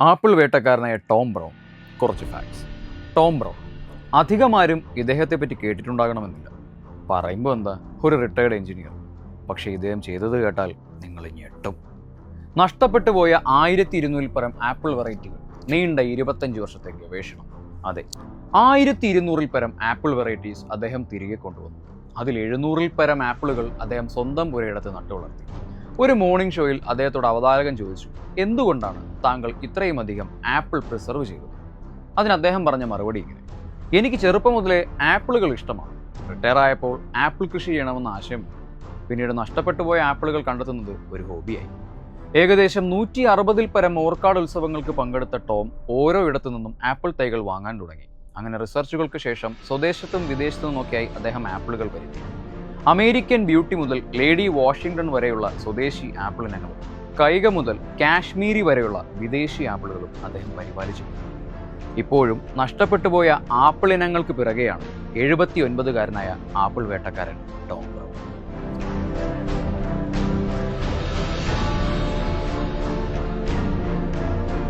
Apple വേട്ടക്കാരനായ Tom Brown. കുറച്ച് facts Tom Brown അധികമാരും ഇദ്ദേഹത്തെ പറ്റി കേട്ടിട്ടുണ്ടാകണമെന്നില്ല. പറയുമ്പോൾ എന്താ? ഒരു റിട്ടയർഡ് എഞ്ചിനീയർ പക്ഷേ ഇദ്ദേഹം ചെയ്തത് കേട്ടാൽ നിങ്ങൾ ഞെട്ടും. നഷ്ടപ്പെട്ടു പോയ ആയിരത്തി ഇരുന്നൂറിൽ പരം ആപ്പിൾ വെറൈറ്റികൾ നീണ്ട ഇരുപത്തഞ്ച് വർഷത്തെ ഗവേഷണം. അതെ ആയിരത്തി ഇരുന്നൂറിൽ പരം ആപ്പിൾ വെറൈറ്റീസ് അദ്ദേഹം തിരികെ കൊണ്ടുവന്നു. അതിൽ എഴുന്നൂറിൽ പരം ആപ്പിളുകൾ അദ്ദേഹം സ്വന്തം പുരയിടത്ത് നട്ടുവളർത്തി. ഒരു മോർണിംഗ് ഷോയിൽ അദ്ദേഹത്തോട് അവതാരകൻ ചോദിച്ചു എന്തുകൊണ്ടാണ് താങ്കൾ ഇത്രയും അധികം ആപ്പിൾ പ്രിസർവ് ചെയ്തത്? അതിന് അദ്ദേഹം പറഞ്ഞ മറുപടി ഇങ്ങനെ എനിക്ക് ചെറുപ്പം മുതലേ ആപ്പിളുകൾ ഇഷ്ടമാണ്. റിട്ടയർ ആയപ്പോൾ ആപ്പിൾ കൃഷി ചെയ്യണമെന്ന ആശയം പിന്നീട് നഷ്ടപ്പെട്ടു പോയ ആപ്പിളുകൾ കണ്ടെത്തുന്നത് ഒരു ഹോബിയായി ഏകദേശം നൂറ്റി അറുപതിൽ പരം ഓർക്കാട് ഉത്സവങ്ങൾക്ക് പങ്കെടുത്ത ടോം ഓരോ ഇടത്തു നിന്നും ആപ്പിൾ തൈകൾ വാങ്ങാൻ തുടങ്ങി. അങ്ങനെ റിസർച്ചുകൾക്ക് ശേഷം സ്വദേശത്തും വിദേശത്തും നോക്കിയായി അദ്ദേഹം ആപ്പിളുകൾ വരുത്തി. അമേരിക്കൻ ബ്യൂട്ടി മുതൽ ലേഡി വാഷിംഗ്ടൺ വരെയുള്ള സ്വദേശി ആപ്പിൾ ഇനങ്ങളും കൈക മുതൽ കാശ്മീരി വരെയുള്ള വിദേശി ആപ്പിളുകളും അദ്ദേഹം പരിപാലിച്ചു. ഇപ്പോഴും നഷ്ടപ്പെട്ടുപോയ ആപ്പിൾ ഇനങ്ങൾക്ക് പിറകെയാണ് എഴുപത്തി ഒൻപതുകാരനായ ആപ്പിൾ വേട്ടക്കാരൻ ടോം ബ്രൗൺ.